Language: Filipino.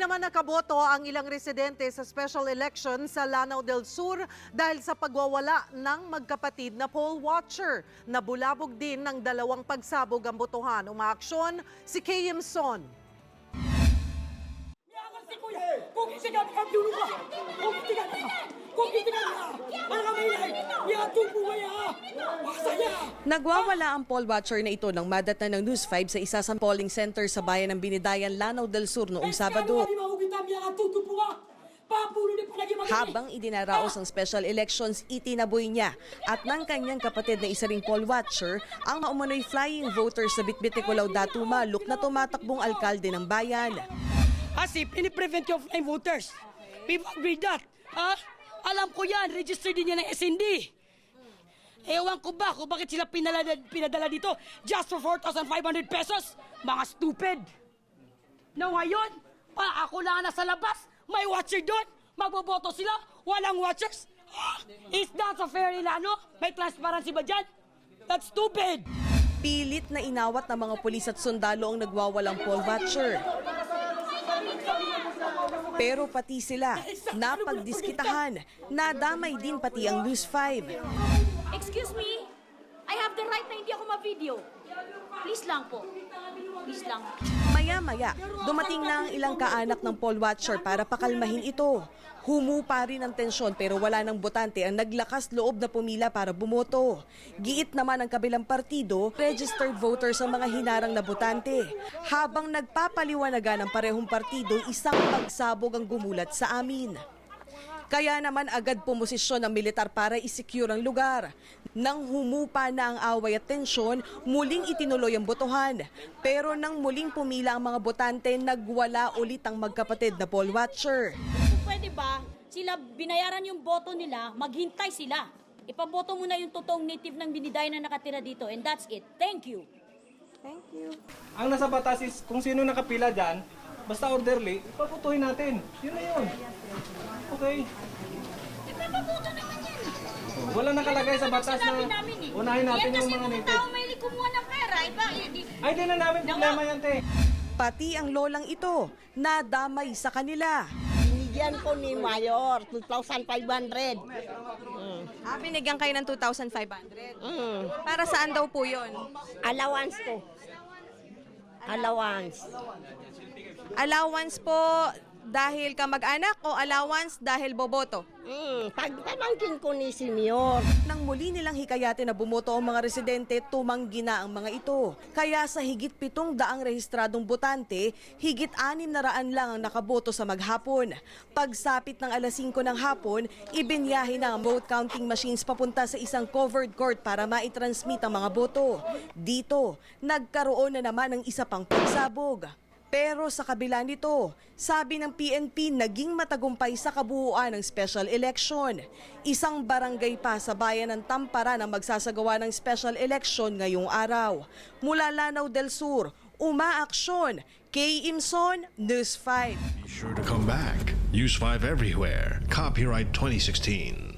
naman nakaboto ang ilang residente sa special election sa Lanao del Sur dahil sa pagwawala ng magkapatid na poll watcher. Nabulabog din ng dalawang pagsabog ang botohan. Umaaksyon si Kayim Son. Yaman si Kuya! Kung isigan ka, ka! Kung isigan ka! Kung isigan ka! Ano ka mailay? Nagwawala ang poll watcher na ito nang madata ng News 5 sa isa sa polling center sa bayan ng Binidayan, Lanao del Sur noong Sabado. Habang idinaraos ang special elections, itinaboy niya at ng kanyang kapatid na isa ring poll watcher ang maumano'y flying voters sa Bitbit Nicolaw Datuma, look na tumatakbong alkalde ng bayan. Kasi piniprevent yung flying voters. People agree that. Ha? Alam ko yan, registered din yan ng SND. Ewan ko ba kung bakit sila pinala, pinadala dito just for 4,500 pesos? Mga stupid. No, ngayon, pa ako lang nasa labas, may watcher doon, magboboto sila, walang watchers. Is that a fair Ilano? May transparency ba dyan? That's stupid. Pilit na inawat ng mga pulis at sundalo ang nagwawalang poll watcher. Pero pati sila, napagdiskitahan, nadamay din pati ang News 5. Excuse me, I have the right na hindi ako ma-video. Please lang po. Please lang. Maya-maya, dumating na ang ilang kaanak ng poll watcher para pakalmahin ito. Humupa rin ang tensyon pero wala ng botante ang naglakas loob na pumila para bumoto. Giit naman ang kabilang partido, registered voters ang mga hinarang na botante. Habang nagpapaliwanagan ng parehong partido, isang pagsabog ang gumulat sa amin. Kaya naman agad pumosisyon ng militar para isecure ang lugar. Nang humupa na ang away at tensyon, muling itinuloy ang botohan. Pero nang muling pumila ang mga botante, nagwala ulit ang magkapatid na poll watcher. Pwede ba sila binayaran yung boto nila, maghintay sila. Ipaboto muna yung totoong native ng Biniday na nakatira dito and that's it. Thank you. Ang nasa batas is kung sino nakapila dyan, basta orderly, paputuhin natin. Yun na yun. Okay. Ipapaboto naman yan. Wala nakalagay sa batas na Sinabi namin eh. unahin natin Yan yung kasi mga mga native. tao may kumuha ng pera. Iba, eh, di, Ay, di na namin problema yan, te. Pati ang lolang ito, nadamay sa kanila. Binigyan ko ni Mayor, 2,500. Ah, binigyan kayo ng 2,500. Mm. Para saan daw po yun? Allowance ko. Allowance. Allowance po dahil ka mag-anak o allowance dahil boboto? Mm. Pagpamangkin ko ni Senior. Nang muli nilang hikayatin na bumoto ang mga residente, tumanggi na ang mga ito. Kaya sa higit pitong daang rehistradong botante, higit anim na raan lang ang nakaboto sa maghapon. Pagsapit ng alas 5 ng hapon, ibinyahe na ang vote counting machines papunta sa isang covered court para maitransmit ang mga boto. Dito, nagkaroon na naman ng isa pang pagsabog. Pero sa kabila nito, sabi ng PNP naging matagumpay sa kabuuan ng special election. Isang barangay pa sa bayan ng Tampara na magsasagawa ng special election ngayong araw. Mula Lanao del Sur, umaaksyon. Kay Imson, News 5. Be sure to come back. Use 5 everywhere. Copyright 2016.